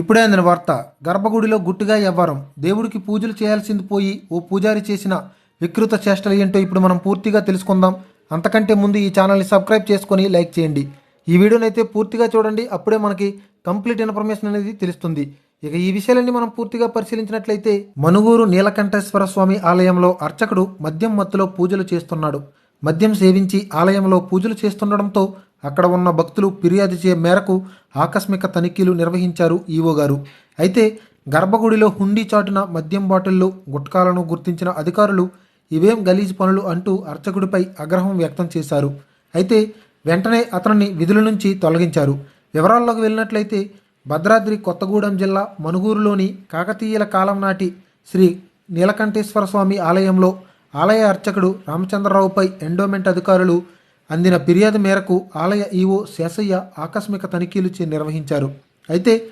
ఇప్పుడే అందిన వార్త గర్భగుడిలో గుట్టుగా ఎవ్వరం. దేవుడికి పూజలు చేయాల్సింది పోయి ఓ పూజారి చేసిన వికృత చేష్టలు ఏంటో ఇప్పుడు మనం పూర్తిగా తెలుసుకుందాం. అంతకంటే ముందు ఈ ఛానల్ని సబ్స్క్రైబ్ చేసుకొని లైక్ చేయండి. ఈ వీడియోని అయితే పూర్తిగా చూడండి. అప్పుడే మనకి కంప్లీట్ ఇన్ఫర్మేషన్ అనేది తెలుస్తుంది. ఇక ఈ విషయాలన్నీ మనం పూర్తిగా పరిశీలించినట్లయితే మనుగూరు నీలకంఠేశ్వర స్వామి ఆలయంలో అర్చకుడు మద్యం మత్తులో పూజలు చేస్తున్నాడు. మద్యం సేవించి ఆలయంలో పూజలు చేస్తుండడంతో అక్కడ ఉన్న భక్తులు ఫిర్యాదు చే మేరకు ఆకస్మిక తనిఖీలు నిర్వహించారు ఈవో గారు. అయితే గర్భగుడిలో హుండీ చాటున మద్యం బాటిల్లో గుట్కాలను గుర్తించిన అధికారులు ఇవేం గలీజ్ పనులు అంటూ అర్చకుడిపై ఆగ్రహం వ్యక్తం చేశారు. అయితే వెంటనే అతనిని విధుల నుంచి తొలగించారు. వివరాల్లోకి వెళ్ళినట్లయితే భద్రాద్రి కొత్తగూడెం జిల్లా మనుగూరులోని కాకతీయుల కాలం నాటి శ్రీ నీలకంఠేశ్వర స్వామి ఆలయంలో ఆలయ అర్చకుడు రామచంద్రరావుపై ఎండోమెంట్ అధికారులు అందిన ఫిర్యాదు మేరకు ఆలయ ఈవో శేషయ్య ఆకస్మిక తనిఖీలు చే- నిర్వహించారు. అయితే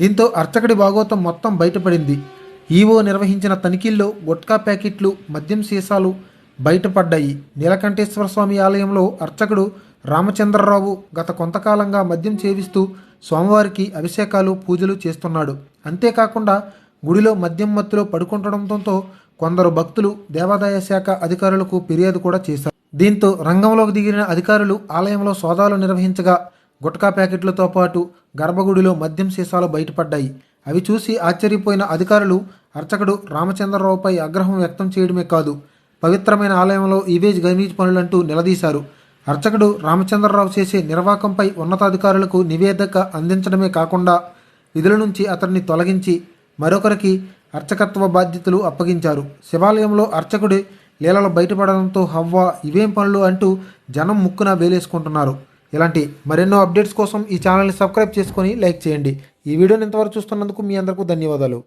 దీంతో అర్చకుడి భాగోతం మొత్తం బయటపడింది. ఈవో నిర్వహించిన తనిఖీల్లో గుట్కా ప్యాకెట్లు మద్యం సీసాలు బయటపడ్డాయి. నీలకంఠేశ్వర స్వామి ఆలయంలో అర్చకుడు రామచంద్రరావు గత కొంతకాలంగా మద్యం సేవిస్తూ స్వామివారికి అభిషేకాలు పూజలు చేస్తున్నాడు. అంతేకాకుండా గుడిలో మద్యం మత్తులో పడుకుంటడంతో కొందరు భక్తులు దేవాదాయ శాఖ అధికారులకు ఫిర్యాదు కూడా చేశారు. దీంతో రంగంలోకి దిగిన అధికారులు ఆలయంలో సోదాలు నిర్వహించగా గుట్కా ప్యాకెట్లతో పాటు గర్భగుడిలో మద్యం సీసాలు బయటపడ్డాయి. అవి చూసి ఆశ్చర్యపోయిన అధికారులు అర్చకుడు రామచంద్రరావుపై ఆగ్రహం వ్యక్తం చేయడమే కాదు పవిత్రమైన ఆలయంలో ఇవేజ్ గమీజ్ పనులంటూ నిలదీశారు. అర్చకుడు రామచంద్రరావు చేసే నిర్వాకంపై ఉన్నతాధికారులకు నివేదిక అందించడమే కాకుండా విధుల నుంచి అతన్ని తొలగించి మరొకరికి అర్చకత్వ బాధ్యతలు అప్పగించారు. శివాలయంలో అర్చకుడి లీలలో బయటపడడంతో హవ్వ ఇవేం పనులు అంటూ జనం ముక్కున వేలేసుకుంటున్నారు. ఇలాంటి మరెన్నో అప్డేట్స్ కోసం ఈ ఛానల్ని సబ్స్క్రైబ్ చేసుకొని లైక్ చేయండి. ఈ వీడియోని ఇంతవరకు చూస్తున్నందుకు మీ అందరికీ ధన్యవాదాలు.